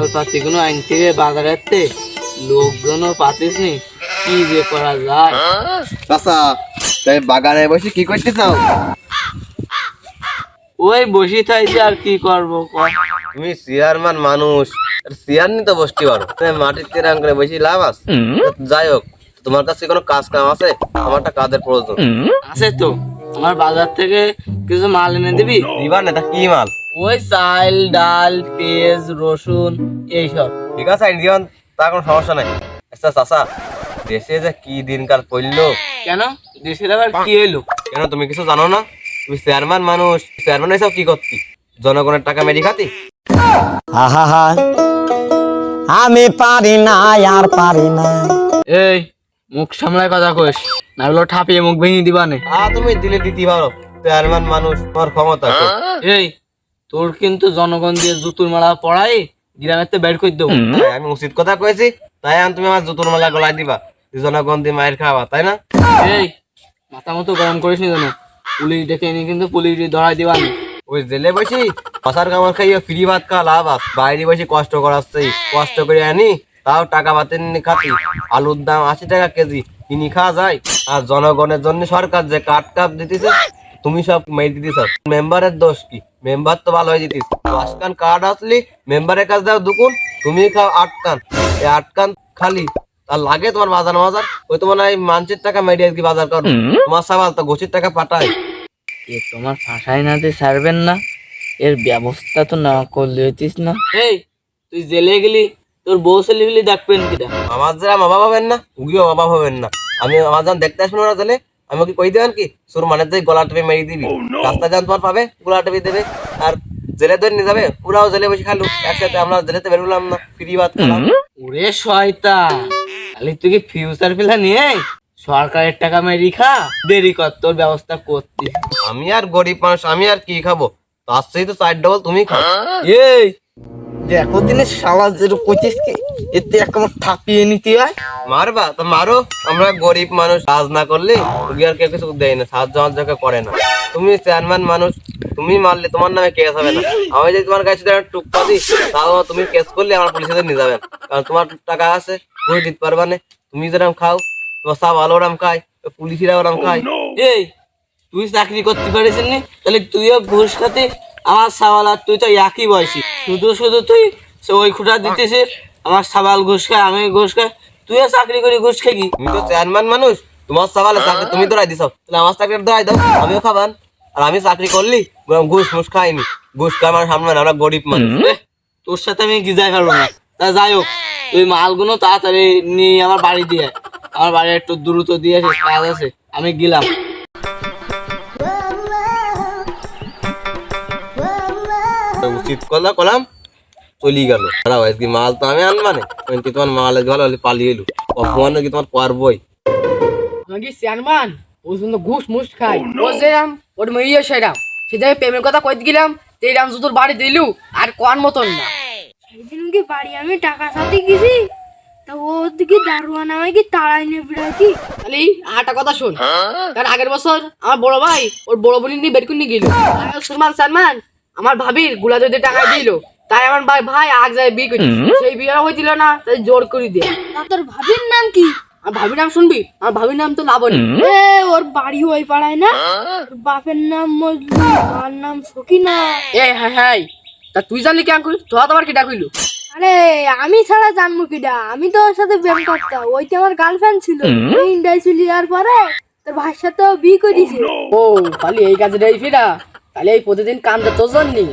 মালপাতি গুলো আইন থেকে বাজারেতে লোকজনও পাতিস নি কি যে করা যায়। চাচা তাই বাগানে বসে কি করতে চাও? ওই বসি থাইছে আর কি করব কর তুমি চেয়ারম্যান মানুষ চেয়ার নিয়ে তো বসতে পারো। মাটির চেয়ার করে বসে লাভ আছে। যাই হোক তোমার কাছে কোনো কাজ কাম আছে? আমারটা কাজের প্রয়োজন। আছে তো। আমার বাজার থেকে কিছু মাল এনে দিবি? দিবা না তা কি মাল? ওই চাল ডাল পেঁয়াজ রসুন এইসব। ঠিক আছে আইন দিবান তা কোনো সমস্যা নাই। আচ্ছা চাচা দেশে যে কি দিনকাল পড়ল? কেন? দেশের আবার কি এলো কেন তুমি কিছু জানো না? তুমি চেয়ারম্যান মানুষ চেয়ারম্যান হিসাব কি করতি? জনগণের টাকা মেরি খাতি? আহা আমি পারি না আর পারি না। এই মুখ সামলায় কথা কইস না হলো ঠাপিয়ে মুখ ভেঙে দিবানে। আ তুমি দিলে দিতে পারো চেয়ারম্যান মানুষ তোমার ক্ষমতা। এই তোর কিন্তু জনগণ দিয়ে জুতুর মালা পড়াই গ্রামের তো বের করে দেবো। হ্যাঁ, আমি উচিত কথা কয়েছি তাই আমি তুমি আমার জুতোর মালা গলায় দিবা। জনগণ দিয়ে মায়ের খাওয়া তাই না? এই মাথা মতো গরম করিস নি জানো পুলিশ ডেকে এনে কিন্তু পুলিশ ধরাই দিবানি ওই জেলে বসি পাশার কামার খাইয়ে ফ্রি ভাত খাওয়া লাভ আছে। বাইরে বসে কষ্ট করাচ্ছে কষ্ট করে আনি তাও টাকা বাতেন খাতি। আলুর দাম আশি টাকা কেজি কিনি খাওয়া যায়। আর জনগণের জন্য সরকার যে কাট কাপ দিতেছে তুমি সব মেয়ে দিতেছ। মেম্বারের দোষ কি? মেম্বার তো ভালো হয়ে যেতিস। কান কার্ড আসলি মেম্বারের কাছে দাও দুকুন তুমি খাও আট কান এই আট কান খালি। আর লাগে তোমার বাজার মাজার? ওই তোমার এই মানসির টাকা মেডিয়াল কি বাজার করো তোমার সাবাল তো গোছির টাকা পাঠায়। এ তোমার ফাঁসাই না দিয়ে ছাড়বেন না? এর ব্যবস্থা তো না করলে হইতিস না। এই তুই জেলে গেলি তোর বউ ছেলে গেলি দেখবেন কিটা। আমার যারা মা বাবা হবেন না উগিও অভাব হবেন না। আমি আমার যখন দেখতে আসবেন ওরা তাহলে আমি কি কই দেবেন কি? সুর মানে যে গলা টেপে মেরে দিবি। রাস্তা যান তোমার পাবে গলা টেপে দেবে। আর জেলে ধরে নিয়ে যাবে ওরাও জেলে বসে খালু একসাথে আমরা জেলেতে বেরোলাম না ফ্রি ভাত খেলাম। ওরে শয়তান খালি তুই কি ফিউচার প্ল্যান নিয়ে সরকারের টাকা মেরি খা দেরি কর তোর ব্যবস্থা করতে। আমি আর গরিব মানুষ আমি আর কি খাব? তার সেই তো চার ডবল তুমি খাও। এই দেখো দিনে শালা যেরকম কইছিস কি? এতে একদম থাপিয়ে নিতে হয়। মারবা? তো মারো। আমরা গরিব মানুষ কাজ না করলে আর কেউ কিছু দেয় না সাহায্য সাহায্য করে না। তুমি চেয়ারম্যান মানুষ তুমি মারলে তোমার নামে কেস হবে না। আমি যদি তোমার কাছে একটা টুকপা দিই তাও তুমি কেস করলে আমার পুলিশে নিয়ে যাবেন কারণ তোমার টাকা আছে ঘুরে দিতে পারবা না। তুমি যেরকম খাও তোমার সব আলো ওরম খায় পুলিশিরা ওরম খায়। এই তুই চাকরি করতে পারিস নি তাহলে তুইও ঘুষ খাতে আমার সাবাল আর তুই তো একই বয়সী। শুধু শুধু তুই ওই খুঁটা দিতেছিস আমার সাবাল ঘুষ খায় আমি ঘুষ খাই তুইও চাকরি করি ঘুষ খাবি তুমি তো চেয়ারম্যান মানুষ তোমার সবালে চাকরি তুমি ধরাই দিছ তাহলে আমার চাকরি ধরাই দাও আমিও খাবান আর আমি চাকরি করলি ঘুষ মুষ খাইনি ঘুষ খাই আমার সামনে আমরা গরিব মানুষ তোর সাথে আমি গিজাই পারব না তা যাই হোক তুই মালগুলো তাড়াতাড়ি নিয়ে আমার বাড়ি দিয়ে আমার বাড়ি একটু দ্রুত দিয়ে আসিস কাজ আছে আমি গেলাম উচিত কথা কলাম চলি গেল। আজকে মাল তো আমি আনবানে কিন্তু তোমার মাল আজকে ভালো হলে পালিয়ে এলো অপমান কি তোমার পারবই। আমাকে চেয়ারম্যান ও শুধু ঘুষ মুষ খাই। ও যেরাম ওর মেয়ে সেরাম সেটা প্রেমের কথা কইতে গেলাম তেরাম জুতোর বাড়ি দিলু আর কোয়ার মতন না। সেদিন কি বাড়ি আমি টাকা সাথে গেছি? তা ওর দিকে দারোয়ান আমায় তাড়াই নিয়ে বেড়াইছি তাহলে আটা কথা শোন। তার আগের বছর আমার বড় ভাই ওর বড় বোন নিয়ে বের করে নিয়ে গেল। সুরমান সালমান আমার ভাবিরগুলা যদি টাকা দিল তাই আমার ভাই ভাই আগ যায় বিয়ে করি সেই বিয়ে হয়েছিল না তাই জোর করে দিয়ে তোর ভাবির নাম কি? আমার ভাবির নাম শুনবি? আমার ভাবির নাম তো লাবণী এ ওর বাড়ি ওই পাড়ায় না? বাপের নাম মজলু মার নাম সকিনা। এ হ্যাঁ হ্যাঁ তা তুই জানলি কেন করি তোরা তোমার কি ডাকিল আরে আমি ছাড়া জানব কিটা আমি তো ওর সাথে প্রেম করতাম। ওইটা আমার গার্লফ্রেন্ড ছিল। ওই ইন্ডিয়ায় চলে যাওয়ার পরে তোর ভাইয়ের সাথেও বিয়ে করেছে। ও খালি এই কাজে ফিরা তাহলে এই প্রতিদিন কান্দে তোর জন্যই।